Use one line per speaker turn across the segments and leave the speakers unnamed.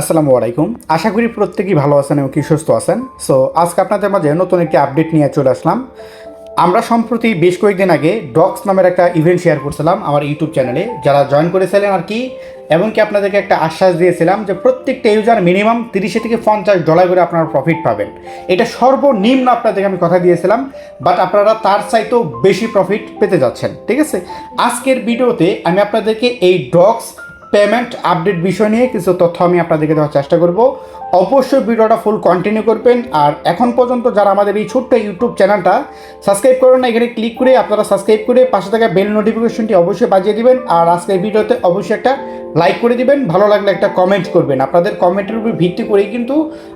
আসসালামু আলাইকুম। আশা করি প্রত্যেকেই ভালো আছেন এবং কি সুস্থ আছেন। সো আজকে আপনাদের মাঝে নতুন একটি আপডেট নিয়ে চলে আসলাম। আমরা সম্প্রতি বেশ কয়েকদিন আগে ডক্স নামের একটা ইভেন্ট শেয়ার করছিলাম আমার ইউটিউব চ্যানেলে যারা জয়েন করেছিলেন আর কি, এমনকি আপনাদেরকে একটা আশ্বাস দিয়েছিলাম যে প্রত্যেকটা ইউজার মিনিমাম তিরিশে থেকে পঞ্চাশ ডলার করে আপনারা প্রফিট পাবেন। এটা সর্বনিম্ন আপনাদেরকে আমি কথা দিয়েছিলাম বাট আপনারা তার চাইতেও বেশি প্রফিট পেতে যাচ্ছেন। ঠিক আছে? আজকের ভিডিওতে আমি আপনাদেরকে এই ডক্স পেমেন্ট আপডেট বিষয় নিয়ে কিছু তথ্য আমি আপনাদেরকে দেওয়ার চেষ্টা করব। অবশ্যই ভিডিওটা ফুল কন্টিনিউ করবেন। আর এখন পর্যন্ত যারা আমাদের এই ছোট্ট ইউটিউব চ্যানেলটা সাবস্ক্রাইব করেন না এখানে ক্লিক করে আপনারা সাবস্ক্রাইব করে পাশে থাকা বেল নোটিফিকেশনটি অবশ্যই বাজিয়ে দিবেন। আর আজকের ভিডিওতে অবশ্যই একটা লাইক করে দিবেন। ভালো লাগলে একটা কমেন্ট করবেন। আপনাদের কমেন্টের উপর ভিত্তি করেই কিন্তু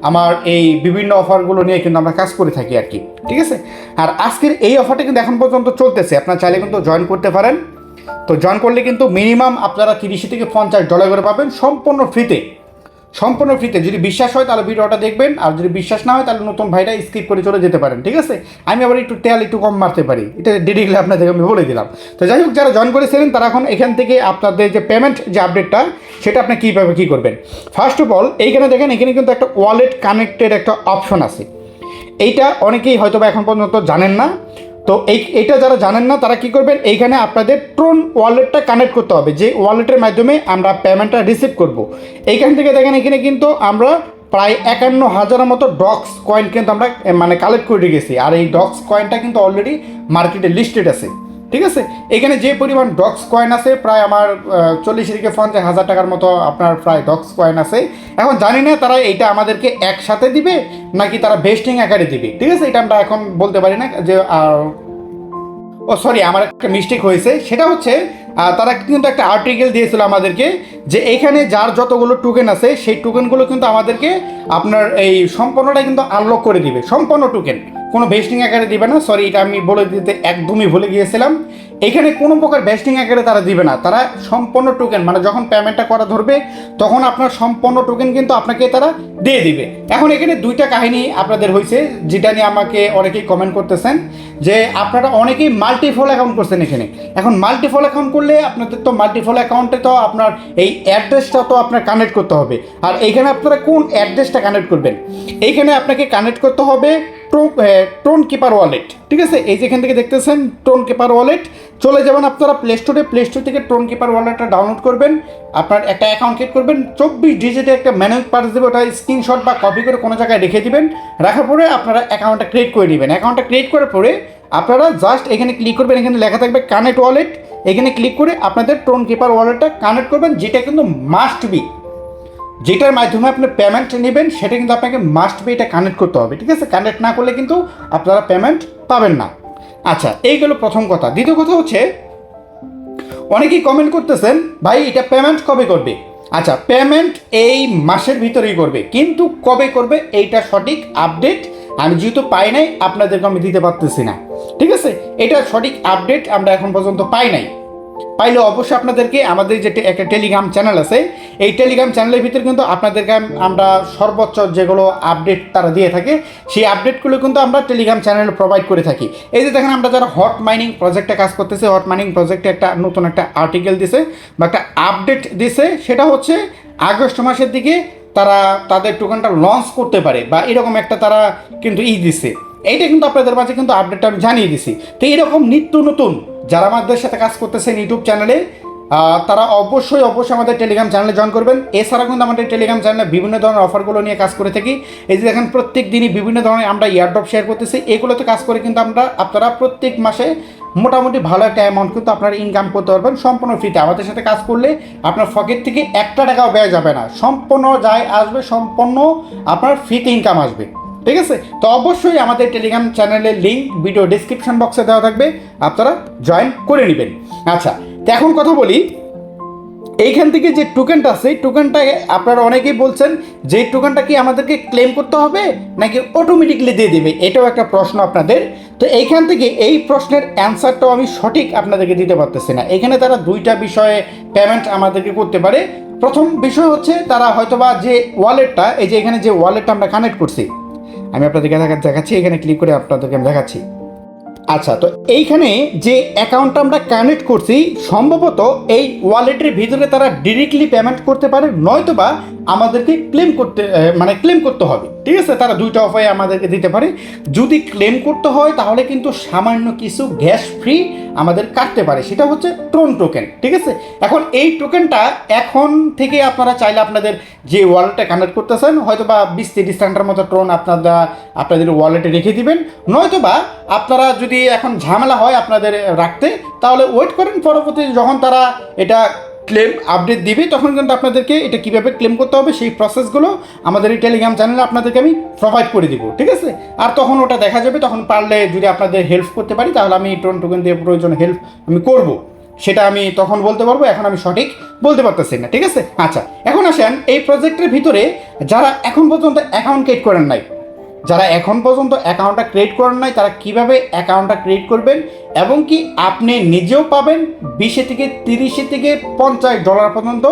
আমার এই বিভিন্ন অফারগুলো নিয়ে কিন্তু আমরা কাজ করে থাকি আর কি। ঠিক আছে? আর আজকের এই অফারটা কিন্তু এখন পর্যন্ত চলতেছে। আপনার চাইলে কিন্তু জয়েন করতে পারেন। তো জয়েন করলে কিন্তু মিনিমাম আপনারা তিরিশ থেকে পঞ্চাশ ডলার করে পাবেন সম্পূর্ণ ফ্রিতে সম্পূর্ণ ফ্রিতে যদি বিশ্বাস হয় তাহলে ভিডিওটা দেখবেন, আর যদি বিশ্বাস না হয় তাহলে নতুন ভাইটা স্কিপ করে চলে যেতে পারেন, ঠিক আছে? আমি আবার একটু তেল একটু কম মারতে পারি। এটা ডিরেক্টলি আপনাদেরকে আমি বলে দিলাম। তো যাই হোক, যারা জয়েন করেছিলেন তারা এখন এখান থেকে আপনাদের যে পেমেন্ট যে আপডেটটা সেটা আপনি কীভাবে কী করবেন? ফার্স্ট অফ অল এইখানে দেখেন, এখানে কিন্তু একটা ওয়ালেট কানেক্টেড একটা অপশন আছে। এইটা অনেকেই হয়তো বা এখন পর্যন্ত জানেন না। তো এই, এটা যারা জানেন না, তারা কি করবেন? এইখানে আপনাদের ট্রোন ওয়ালেটটা কানেক্ট করতে হবে। যে ওয়ালেটের মাধ্যমে আমরা পেমেন্টটা রিসিভ করব। এইখান থেকে দেখেন, এখানে কিন্তু আমরা প্রায় একান্ন হাজারের মতো ডক্স কয়েন কিন্তু আমরা মানে কালেক্ট করে রেখেছি। আর এই ডক্স কয়েনটা কিন্তু অলরেডি মার্কেটে লিস্টেড আছে। ঠিক আছে? এখানে যে পরিমাণ ডক্স কয়েন আছে, প্রায় আমার চল্লিশ থেকে পঞ্চাশ হাজার টাকার মতো আপনার প্রায় ডক্স কয়েন আছে। এখন জানি না তারা এইটা আমাদেরকে একসাথে দিবে, নাকি তারা বেস্টিং আকারে দিবে। ঠিক আছে? এটা আমরা এখন বলতে পারি না যে ও সরি আমার একটা মিস্টেক হয়েছে। সেটা হচ্ছে তারা কিন্তু একটা আর্টিকেল দিয়েছিল আমাদেরকে যে এইখানে যার যতগুলো টোকেন আছে, সেই টোকেনগুলো কিন্তু আমাদেরকে আপনার এই সম্পূর্ণটা কিন্তু আনলক করে দিবে। সম্পূর্ণ টোকেন কোনো বেস্টিং আকারে দিবে না। সরি এটা আমি বলে দিতে একদমই ভুলে গিয়েছিলাম। এখানে কোনো প্রকার বেস্টিং আকারে তারা দিবে না। তারা সম্পূর্ণ টোকেন মানে যখন পেমেন্টটা করা ধরবে, তখন আপনার সম্পূর্ণ টোকেন কিন্তু আপনাকে তারা দিয়ে দিবে। এখন এখানে দুইটা কাহিনী আপনাদের হয়েছে যেটা নিয়ে আমাকে অনেকেই কমেন্ট করতেছেন, যে আপনারা অনেকেই মাল্টিফল অ্যাকাউন্ট করছেন এখানে। এখন মাল্টিফল অ্যাকাউন্ট করলে আপনাদের তো মাল্টিফল অ্যাকাউন্টে তো আপনার এই অ্যাড্রেসটা তো আপনার কানেক্ট করতে হবে। আর এইখানে আপনারা কোন অ্যাড্রেসটা কানেক্ট করবেন? এইখানে আপনাকে কানেক্ট করতে হবে টোন কিপার ওয়ালেট ঠিক আছে? এই যেখান থেকে দেখতেছেন টোন কিপার ওয়ালেট চলে যাবেন আপনারা প্লে স্টোরে প্লে স্টোর থেকে টোন কিপার ওয়ালেটটা ডাউনলোড করবেন। আপনার একটা অ্যাকাউন্ট ক্রিয়েট করবেন। চব্বিশ ডিজিটে একটা ম্যানুয়াল পার্স দেবে। ওটা স্ক্রিনশট বা কপি করে কোনো জায়গায় রেখে দিবেন। রাখার পরে আপনারা অ্যাকাউন্টটা ক্রিয়েট করে নেবেন। অ্যাকাউন্টটা ক্রিয়েট করার পরে আপনারা জাস্ট এখানে ক্লিক করবেন। এখানে লেখা থাকবে কানেক্ট ওয়ালেট এখানে ক্লিক করে আপনাদের টোন কিপার ওয়ালেটটা কানেক্ট করবেন। যেটা কিন্তু মাস্ট বি যেটার মাধ্যমে আপনি পেমেন্ট নেবেন, সেটা কিন্তু আপনাকে মাস্ট বি এটা কানেক্ট করতে হবে। ঠিক আছে? কানেক্ট না করলে কিন্তু আপনারা পেমেন্ট পাবেন না। আচ্ছা এই গেল প্রথম কথা। দ্বিতীয় কথা হচ্ছে, অনেকেই কমেন্ট করতেছেন, ভাই, এটা পেমেন্ট কবে করবে? আচ্ছা পেমেন্ট এই মাসের ভিতরেই করবে, কিন্তু কবে করবে এইটা সঠিক আপডেট আমি যেহেতু পাই নাই, আপনাদেরকে আমি দিতে পারতেছি না। ঠিক আছে? এটা সঠিক আপডেট আমরা এখন পর্যন্ত পাই নাই। পাইলে অবশ্যই আপনাদেরকে আমাদের যে একটা টেলিগ্রাম চ্যানেল আছে, এই টেলিগ্রাম চ্যানেলের ভিতরে কিন্তু আপনাদেরকে আমরা সর্বোচ্চ যেগুলো আপডেট তারা দিয়ে থাকে, সেই আপডেটগুলো কিন্তু আমরা টেলিগ্রাম চ্যানেলে প্রোভাইড করে থাকি। এই যে দেখেন আমরা যারা হট মাইনিং প্রজেক্টে কাজ করতেছে হট মাইনিং প্রজেক্টে একটা নতুন একটা আর্টিকেল দিছে বা একটা আপডেট দিছে, সেটা হচ্ছে আগস্ট মাসের দিকে তারা তাদের টোকেনটা লঞ্চ করতে পারে বা এরকম একটা তারা কিন্তু ই দিছে। এইটা কিন্তু আপনাদের মাঝে কিন্তু আপডেটটা আমি জানিয়ে দিছি। তো এরকম নিত্য নতুন যারা আমাদের সাথে কাজ করতেছেন ইউটিউব চ্যানেলে তারা অবশ্যই অবশ্যই আমাদের টেলিগ্রাম চ্যানেলে জয়েন করবেন। এছাড়া কিন্তু আমাদের টেলিগ্রাম চ্যানেলে বিভিন্ন ধরনের অফারগুলো নিয়ে কাজ করে থাকি। এই যে দেখেন, প্রত্যেক দিনই বিভিন্ন ধরনের আমরা ইয়ারড্রপ শেয়ার করতেছি। এগুলোতে কাজ করে কিন্তু আমরা, আপনারা প্রত্যেক মাসে মোটামুটি ভালো একটা অ্যামাউন্ট কিন্তু আপনারা ইনকাম করতে পারবেন। সম্পূর্ণ ফ্রিতে আমাদের সাথে কাজ করলে আপনার পকেট থেকে একটা টাকাও ব্যয় যাবে না। সম্পূর্ণ যায় আসবে, সম্পূর্ণ আপনার ফ্রিতে ইনকাম আসবে। ঠিক আছে? তো অবশ্যই আমাদের টেলিগ্রাম চ্যানেলের লিঙ্ক ভিডিও ডিসক্রিপশন বক্সে দেওয়া থাকবে, আপনারা জয়েন করে নেবেন। আচ্ছা তো এখন কথা বলি, এইখান থেকে যে টোকেনটা আছে টোকেনটা আপনারা অনেকেই বলছেন যে টোকেনটা কি আমাদেরকে ক্লেম করতে হবে নাকি অটোমেটিকলি দিয়ে দেবে? এটাও একটা প্রশ্ন আপনাদের। তো এইখান থেকে এই প্রশ্নের অ্যান্সারটাও আমি সঠিক আপনাদেরকে দিতে পারতেছি না। এখানে তারা দুইটা বিষয়ে পেমেন্ট আমাদেরকে করতে পারে। প্রথম বিষয় হচ্ছে তারা হয়তোবা যে ওয়ালেটটা এই যে এখানে যে ওয়ালেটটা আমরা কানেক্ট করছি আমি আপনাদেরকে দেখা দেখাচ্ছি, এখানে ক্লিক করে আপনাদেরকে আমি দেখাচ্ছি। আচ্ছা তো এইখানে যে অ্যাকাউন্টটা আমরা কানেক্ট করছি, সম্ভবত এই ওয়ালেটের ভিতরে তারা ডিরেক্টলি পেমেন্ট করতে পারে, নয়তোবা আমাদেরকে ক্লেম করতে মানে ক্লেম করতে হবে। ঠিক আছে, তারা দুইটা অফারে আমাদেরকে দিতে পারে। যদি ক্লেম করতে হয়, তাহলে কিন্তু সামান্য কিছু গ্যাস ফ্রি আমাদের কাটতে পারে। সেটা হচ্ছে ট্রোন টোকেন ঠিক আছে? এখন এই টোকেনটা এখন থেকে আপনারা চাইলে আপনাদের যে ওয়ালেটে কানেক্ট করতেছেন হয়তো বা বিশ তিরিশ ঘণ্টার মতো ট্রোন আপনারা, আপনাদের ওয়ালেটে রেখে দিবেন। নয়তো বা আপনারা যদি এখন ঝামেলা হয় আপনাদের রাখতে, তাহলে ওয়েট করেন। পরবর্তী যখন তারা এটা ক্লেম আপডেট দিবে, তখন কিন্তু আপনাদেরকে এটা কীভাবে ক্লেম করতে হবে, সেই প্রসেসগুলো আমাদের এই টেলিগ্রাম চ্যানেলে আপনাদেরকে আমি প্রোভাইড করে দিব, ঠিক আছে? আর তখন ওটা দেখা যাবে, তখন পারলে যদি আপনাদের হেল্প করতে পারি, তাহলে আমি টোন টোকেন দিয়ে প্রয়োজন হেল্প আমি করব। সেটা আমি তখন বলতে পারব, এখন আমি সঠিক বলতে পারতেছি না, ঠিক আছে? আচ্ছা এখন আসেন এই প্রজেক্টের ভিতরে যারা এখন পর্যন্ত অ্যাকাউন্ট ক্রিয়েট করেন নাই যারা এখন পর্যন্ত অ্যাকাউন্টটা ক্রিয়েট করেন নাই, তারা কীভাবে অ্যাকাউন্টটা ক্রিয়েট করবেন এবং কি আপনি নিজেও পাবেন বিশে থেকে তিরিশে থেকে পঞ্চাশ ডলার পর্যন্ত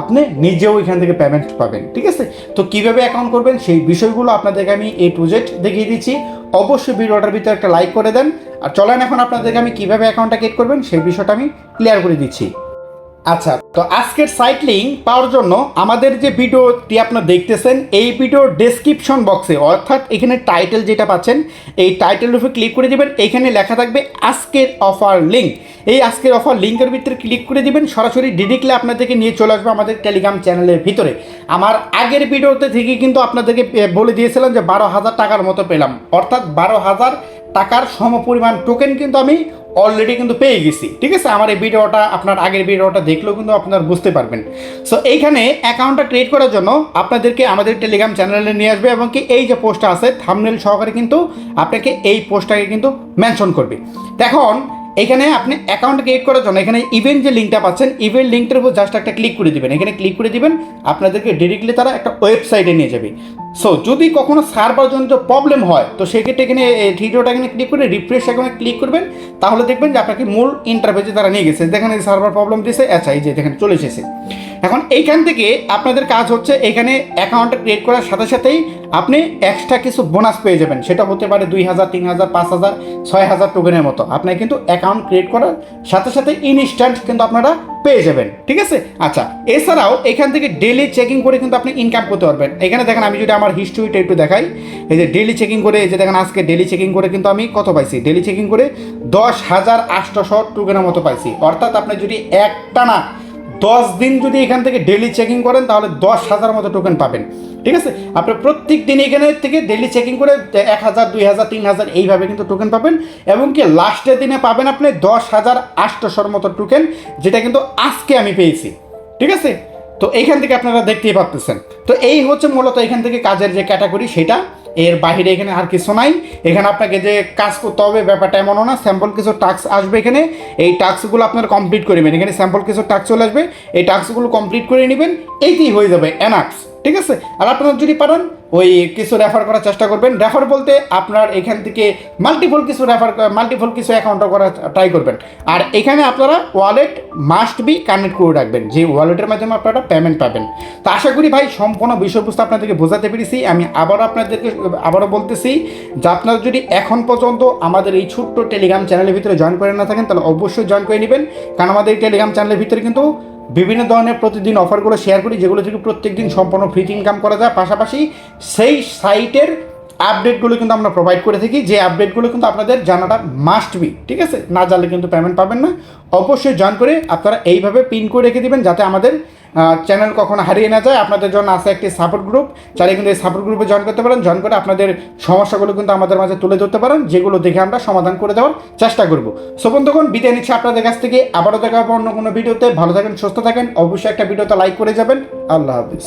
আপনি নিজেও এখান থেকে পেমেন্ট পাবেন, ঠিক আছে? তো কীভাবে অ্যাকাউন্ট করবেন সেই বিষয়গুলো আপনাদেরকে আমি এই প্রজেক্ট দেখিয়ে দিচ্ছি। অবশ্যই ভিডিওটার ভিতরে একটা লাইক করে দেন। আর চলেন এখন আপনাদেরকে আমি কীভাবে অ্যাকাউন্টটা ক্রিয়েট করবেন সেই বিষয়টা আমি ক্লিয়ার করে দিচ্ছি। আচ্ছা তো আজকের সাইক্লিং পাওয়ার জন্য আমাদের যে ভিডিওটি আপনারা দেখতেছেন, এই ভিডিওর ডেসক্রিপশন বক্সে অর্থাৎ এখানে টাইটেল যেটা পাচ্ছেন, এই টাইটেলের উপরে ক্লিক করে দিবেন, এখানে লেখা থাকবে আজকের অফার লিঙ্ক এই আজকের অফার লিঙ্কের ভিতরে ক্লিক করে দিবেন, সরাসরি ডিরেক্টলি আপনাদেরকে নিয়ে চলে আসবে আমাদের টেলিগ্রাম চ্যানেলের ভিতরে। আমার আগের ভিডিওতে থেকে কিন্তু আপনাদেরকে বলে দিয়েছিলাম যে বারো হাজার টাকার মতো পেলাম। অর্থাৎ বারো হাজার টাকার সমপরিমাণ টোকেন কিন্তু আমি অলরেডি কিন্তু পেয়ে গেছি। ঠিক আছে? আমার এই ভিডিওটা, আপনার আগের ভিডিওটা দেখলেও কিন্তু আপনারা বুঝতে পারবেন। সো এইখানে অ্যাকাউন্টটা ক্রিয়েট করার জন্য আপনাদেরকে আমাদের টেলিগ্রাম চ্যানেলে নিয়ে আসবে এবং কি এই যে পোস্টটা আছে থামনেল সহকারে কিন্তু আপনাকে এই পোস্টটাকে কিন্তু মেনশন করবে। এখন এখানে আপনি অ্যাকাউন্ট ক্রিয়েট করার জন্য এখানে ইভেন্ট যে লিঙ্কটা পাচ্ছেন ইভেন্ট লিঙ্কটার উপর জাস্ট একটা ক্লিক করে দিবেন। এখানে ক্লিক করে দিবেন, আপনাদেরকে ডিরেক্টলি তারা একটা ওয়েবসাইটে নিয়ে যাবে। সো যদি কখনো সার্ভার জনিত প্রবলেম হয়, তো সেক্ষেত্রে এখানে ভিডিওটা এখানে ক্লিক করে রিফ্রেশ এখানে ক্লিক করবেন। তাহলে দেখবেন যে আপনাকে মূল ইন্টারভেজে তারা নিয়ে গেছে। দেখেন এই সার্ভার প্রবলেম দিয়েছে আচ্ছা এই যে দেখেন চলে এসেছে। এখন এইখান থেকে আপনাদের কাজ হচ্ছে এখানে অ্যাকাউন্টটা ক্রিয়েট করার সাথে সাথেই আপনি এক্সট্রা কিছু বোনাস পেয়ে যাবেন। সেটা হতে পারে দুই হাজার, তিন হাজার, পাঁচ হাজার, ছয় হাজার টোকেনের মতো। আপনার কিন্তু অ্যাকাউন্ট ক্রিয়েট করার সাথে সাথে ইনস্ট্যান্ট কিন্তু আপনারা পেয়ে যাবেন। ঠিক আছে? আচ্ছা এছাড়াও এখান থেকে ডেলি চেকিং করে কিন্তু আপনি ইনকাম করতে পারবেন। এখানে দেখেন, আমি যদি আমার হিস্ট্রিটা একটু দেখাই, এই যে ডেলি চেকিং করে, এই যে দেখেন, আজকে ডেলি চেকিং করে কিন্তু আমি কত পাইছি? ডেলি চেকিং করে দশ হাজার আটশোশো টোকেনের মতো পাইছি। অর্থাৎ আপনি যদি একটানা দশ দিন যদি এখান থেকে ডেলি চেকিং করেন, তাহলে দশ হাজার মতো টোকেন পাবেন। ঠিক আছে? আপনি প্রত্যেক দিন এখানে থেকে ডেলি চেকিং করে এক হাজার, দুই হাজার, তিন হাজার এইভাবে কিন্তু টোকেন পাবেন। এবং কি লাস্টের দিনে পাবেন আপনি দশ হাজার আটশোশোর মতো টোকেন যেটা কিন্তু আজকে আমি পেয়েছি। ঠিক আছে? তো এইখান থেকে আপনারা দেখতেই পাচ্ছেন তো এই হচ্ছে মূলত এখান থেকে কাজের যে ক্যাটাগরি সেটা এর বাইরে এখানে আর কিছু নাই। এখানে আপনাকে যে কাজ করতে হবে, ব্যাপারটা এমনও না স্যাম্পল কিছু টাক্স আসবে এখানে। এই টাক্সগুলো আপনারা কমপ্লিট করে নেবেন। এখানে স্যাম্পল কিছু টাস্ক চলে আসবে, এই টাক্সগুলো কমপ্লিট করে নেবেন এইটি হয়ে যাবে এনাক্স ঠিক আছে? আর আপনারা যদি পারেন, ওই কিছু রেফার করার চেষ্টা করবেন। রেফার বলতে আপনার এখান থেকে মাল্টিপল কিছু রেফার মাল্টিপল কিছু অ্যাকাউন্টও করার ট্রাই করবেন। আর এখানে আপনারা ওয়ালেট মাস্ট বি কানেক্ট করে রাখবেন, যে ওয়ালেটের মাধ্যমে আপনারা পেমেন্ট পাবেন। তো আশা করি ভাই, সম্পূর্ণ বিষয়বস্তু আপনাদেরকে বোঝাতে পেরেছি। আমি আবারও আপনাদেরকে আবারও বলতেছি, যে আপনারা যদি এখন পর্যন্ত আমাদের এই ছোট্ট টেলিগ্রাম চ্যানেলের ভিতরে জয়েন করে না থাকেন, তাহলে অবশ্যই জয়েন করে নেবেন। কারণ আমাদের এই টেলিগ্রাম চ্যানেলের ভিতরে কিন্তু বিভিন্ন ধরনের প্রতিদিন অফারগুলো শেয়ার করি, যেগুলো থেকে প্রত্যেক দিন সম্পূর্ণ ফ্রিতে ইনকাম করা যায়। পাশাপাশি সেই সাইটের আপডেটগুলো কিন্তু আমরা প্রোভাইড করে থাকি, যে আপডেটগুলো কিন্তু আপনাদের জানাটা মাস্ট বি ঠিক আছে? না জানলে কিন্তু পেমেন্ট পাবেন না। অবশ্যই জয়েন করে আপনারা এইভাবে পিন করে রেখে দেবেন, যাতে আমাদের চ্যানেল কখনো হারিয়ে না যায়, আপনাদের জন্য আছে একটি সাপোর্ট গ্রুপ চাইলে কিন্তু এই সাপোর্ট গ্রুপে জয়েন করতে পারেন জয়েন করে আপনাদের সমস্যাগুলো কিন্তু আমাদের মাঝে তুলে ধরতে পারেন, যেগুলো দেখে আমরা সমাধান করে দেওয়ার চেষ্টা করব। সো বন্ধুগণ, বিদায় নিচ্ছে আপনাদের কাছ থেকে, আবারও দেখা হবে অন্য কোনো ভিডিওতে। ভালো থাকেন, সুস্থ থাকেন, অবশ্যই একটা ভিডিওতে লাইক করে যাবেন। আল্লাহ হাফিজ।